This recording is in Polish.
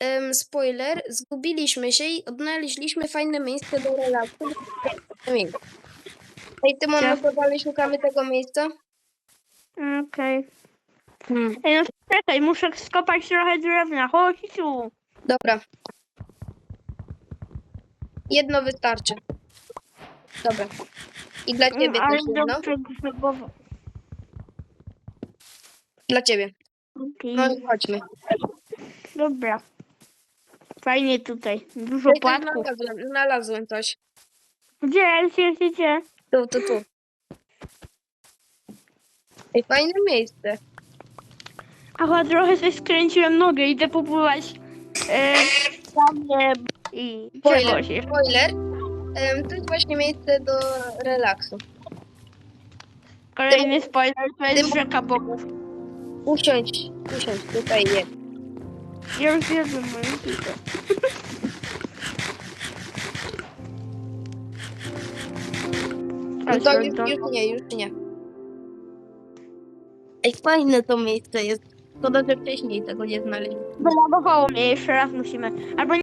em, spoiler, zgubiliśmy się i odnaleźliśmy fajne miejsce do relaksu. Miejsce. Ej, Tymon, no to dalej szukamy tego miejsca? Okej. Hmm. Ej, no czekaj, muszę skopać trochę drewna. Chodź tu. Dobra. Jedno wystarczy. Dobra. I dla ciebie Mm, Ale też jedno. dobrze grzybowo. Dla ciebie. Okej. No i chodźmy. Dobra. Fajnie tutaj. Dużo Ej, tu płatków. Znalazłem, znalazłem coś. Gdzie? Gdzie? Gdzie? Gdzie? Tu, tu, tu. Ej, fajne miejsce. Aha, trochę sobie skręciłem nogę. Idę popływać. E, tam nie... I Spoiler, czegoś jeszcze. spoiler. Em, to jest właśnie miejsce do relaksu. Kolejny spoiler. To jest Tym- rzeka bogów. Usiądź, usiądź, tutaj jest. Ja już zjadłem moją pizzę. No to już, już nie, już nie. Ej, fajne to miejsce jest. Szkoda, że wcześniej tego nie znaleźliśmy. Wylagowało mnie, jeszcze raz musimy. Albo